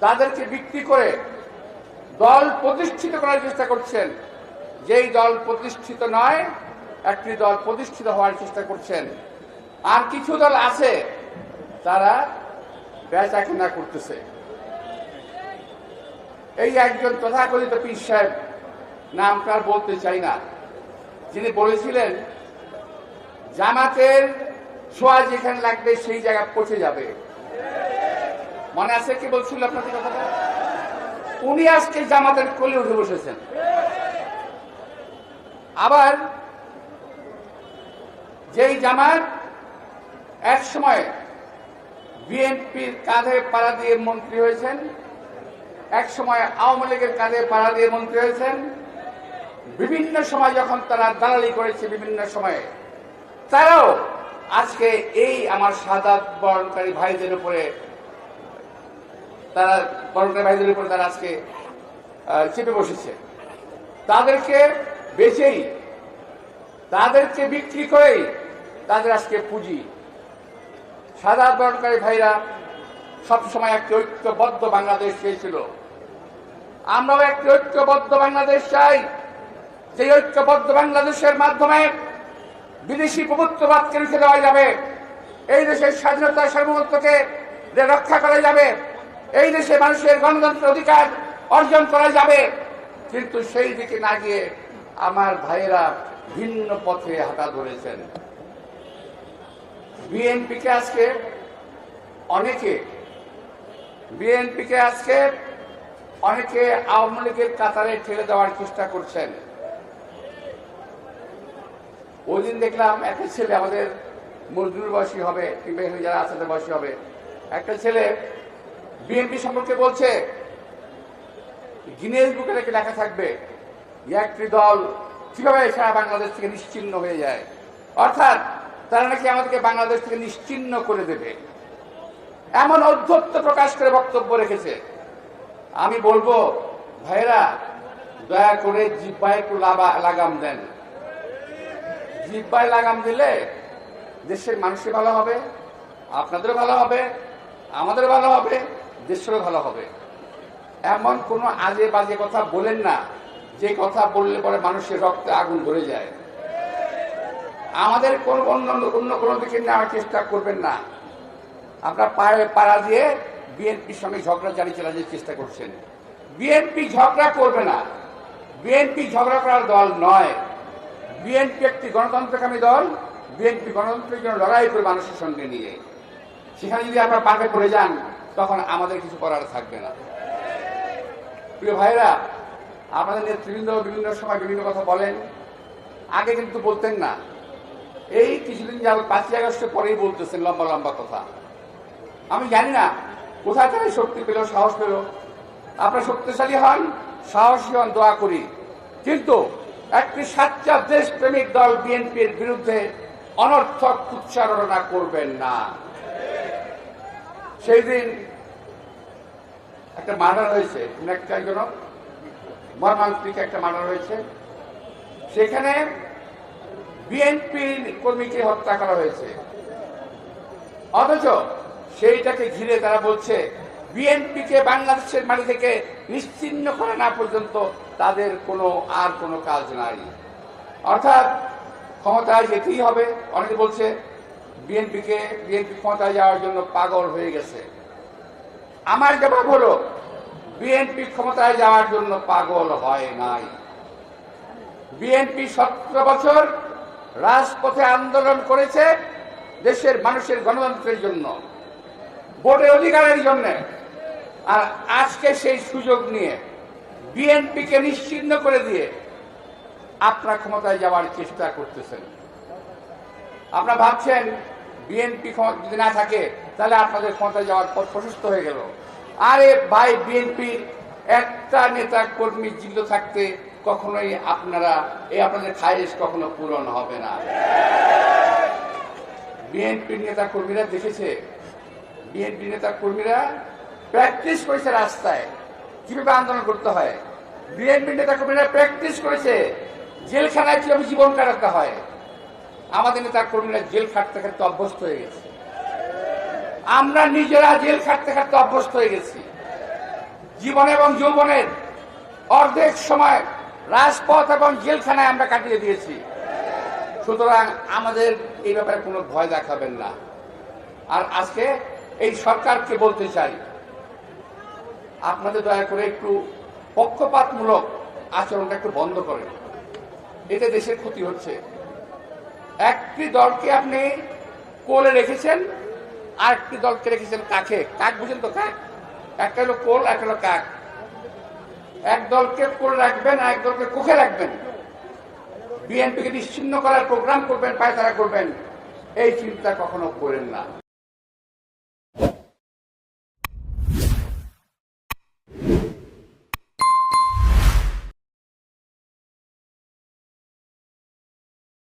তাদেরকে বিক্রি করে দল প্রতিষ্ঠিত করার চেষ্টা করছেন। যেই দল প্রতিষ্ঠিত নয়, একটি দল প্রতিষ্ঠিত হওয়ার চেষ্টা করছেন। আর কিছু দল আছে, তারা বেচা কেনা করতেছে। এই একজন তথাকথিত পীর সাহেব আর বলতে চাই না। যিনি বলেছিলেন, জামাতের ছোঁয়া যেখানে লাগবে সেই জায়গা পচে যাবে। মনে আছে কি বলছিল আপনাদের কথাটা? উনি আজকে জামাতের কোলে উঠে বসেছেন। আবার যেই জামাত এক সময় বিএনপির কাঁধে পাড়া দিয়ে মন্ত্রী হয়েছেন, এক সময় আওয়ামী লীগের কাঁধে পাড়া দিয়ে মন্ত্রী হয়েছেন, বিভিন্ন সময় যখন তারা দালালি করেছে বিভিন্ন সময়ে, তারাও আজকে এই আমার সাদাত বরণকারী ভাইদের উপরে তারা বরণকারী ভাইদের উপর তারা আজকে চেপে বসেছে। তাদেরকে বেচেই, তাদেরকে বিক্রি করেই তাদের আজকে পুঁজি। সাদা বরণকারী ভাইরা, সবসময় একটি ঐক্যবদ্ধ বাংলাদেশ চেয়েছিল। আমরাও একটি ঐক্যবদ্ধ বাংলাদেশ চাই। সেই ঐক্যবদ্ধ বাংলাদেশের মাধ্যমে বিদেশি প্রভুত্ববাদকে রুখে দেওয়া যাবে। এই দেশের স্বাধীনতা সার্বভৌমত্বকে রক্ষা করা যাবে। এই দেশে মানুষের গণতন্ত্র অধিকার অর্জন করা যাবে। কিন্তু সেই দিকে না গিয়ে আমার ভাইয়েরা ভিন্ন পথে হাঁটা ধরেছেন। বিএনপিকে আজকে অনেকে, বিএনপিকে আজকে অনেকে আওয়ামী লীগের কাতারে ঠেলে দেওয়ার চেষ্টা করছেন। ওই দিন দেখলাম একটা ছেলে আমাদের মজদুর বয়সী হবে কিংবা যারা আছে বয়সী হবে। একটা ছেলে বিএনপি সম্পর্কে বলছে গিনেস বুকে নাকি লেখা থাকবে, একটি দল কীভাবে সারা বাংলাদেশ থেকে নিশ্চিন্ন হয়ে যায়? অর্থাৎ, তারা নাকি আমাদেরকে বাংলাদেশ থেকে নিশ্চিন্ন করে দেবে। এমন অধ্যত্ত প্রকাশ করে বক্তব্য রেখেছে। আমি বলব ভাইরা দয়া করে জিব্বায় একটু লাগাম দেন। জিব্বায় লাগাম দিলে দেশের মানুষের ভালো হবে, আপনাদেরও ভালো হবে আমাদের ভালো হবে। দেশেরও ভালো হবে। এমন কোনো আজে বাজে কথা বলেন না, যে কথা বললে পরে মানুষের রক্তে আগুন ধরে যায়। আমাদের কোন অন্য অন্য কোনো দিকে নেওয়ার চেষ্টা করবেন না। আপনার পায়ে পাড়া দিয়ে বিএনপির সঙ্গে ঝগড়া জারি চালানোর চেষ্টা করছেন। বিএনপি ঝগড়া করবে না। বিএনপি ঝগড়া করার দল নয়। বিএনপি একটি গণতন্ত্রকামী দল। বিএনপি গণতন্ত্রের জন্য লড়াই করে মানুষের সঙ্গে নিয়ে। সেখানে যদি আপনারা পাকে পড়ে যান তখন আমাদের কিছু করার থাকবে না। প্রিয় ভাইরা আমাদের নেতৃবৃন্দ বিভিন্ন সময় বিভিন্ন কথা বলেন। আগে কিন্তু বলতেন না। এই কিছুদিন যাবত পাঁচই আগস্টের পরেই বলতেছেন লম্বা লম্বা কথা। আমি জানি না, কোথায় তারা শক্তি পেল, সাহস পেল। আপনারা শক্তিশালী হন, সাহসী হন, দোয়া করি। কিন্তু একটি সাচ্চা দেশপ্রেমিক দল বিএনপির বিরুদ্ধে অনর্থক উচ্চারণা করবেন না। সেই দিন একটা মার্ডার হয়েছে। একজন মর্মান্তিক একটা মার্ডার হয়েছে। সেখানে বিএনপি কর্মীকে হত্যা করা হয়েছে। অথচ সেইটাকে ঘিরে তারা বলছে, বিএনপিকে বাংলাদেশের মাটি থেকে নিশ্চিন্ন করে না পর্যন্ত তাদের কোনো আর কোনো কাজ নাই। অর্থাৎ ক্ষমতায় যেতেই হবে। অনেকে বলছে, বিএনপিকে, বিএনপি ক্ষমতায় যাওয়ার জন্য পাগল হয়ে গেছে। আমার জবাব হলো, বিএনপি ক্ষমতায় যাওয়ার জন্য পাগল হয় নাই। বিএনপি সতেরো বছর রাজপথে আন্দোলন করেছে দেশের মানুষের গণতন্ত্রের জন্য ভোটের অধিকারের জন্য। আর আজকে সেই সুযোগ নিয়ে বিএনপিকে নিশ্চিন্ন করে দিয়ে আপনারা ক্ষমতায় যাওয়ার চেষ্টা করতেছেন। আপনারা ভাবছেন বিএনপি যদি না থাকে, তাহলে আপনাদের ক্ষমতায় যাওয়ার পথ প্রশস্ত হয়ে গেল। আরে ভাই বিএনপি একটা নেতা কর্মী জীবিত থাকতে কখনোই আপনারা, এই আপনাদের খায়েশ কখনো পূরণ হবে না। বিএনপির নেতা কর্মীরা দেখেছে? বিএনপি নেতা কর্মীরা প্র্যাকটিস করেছে রাস্তায়। কীভাবে আন্দোলন করতে হয়? বিএনপি নেতা কর্মীরা প্র্যাকটিস করেছে। জেলখানায় কীভাবে জীবন কাটাতে হয়? আমাদের নেতা কর্মীরা জেল খাটতে খাটতে অভ্যস্ত হয়ে গেছে। আমরা নিজেরা জেল খাটতে খাটতে অভ্যস্ত হয়ে গেছি। জীবন এবং যৌবনের অর্ধেক সময় রাজপথ এবং জেলখানায় আমরা কাটিয়ে দিয়েছি। সুতরাং আমাদের এই ব্যাপারে কোনো ভয় দেখাবেন না। আর আজকে এই সরকারকে বলতে চাই, আপনাদের দয়া করে একটু পক্ষপাতমূলক আচরণটা একটু বন্ধ করেন। এতে দেশের ক্ষতি হচ্ছে। একটি দলকে আপনি কোলে রেখেছেন আর একটি দলকে রেখেছেন কাকে কাক বুঝেন তো কাক একটা হলো কোল, একটা হলো কাক এক দলকে কোল রাখবেন আর এক দলকে কোখে রাখবেন। বিএনপিকে নিশ্চিন্ন করার প্রোগ্রাম করবেন, পায়তারা করবেন। এই চিন্তা কখনো করেন না।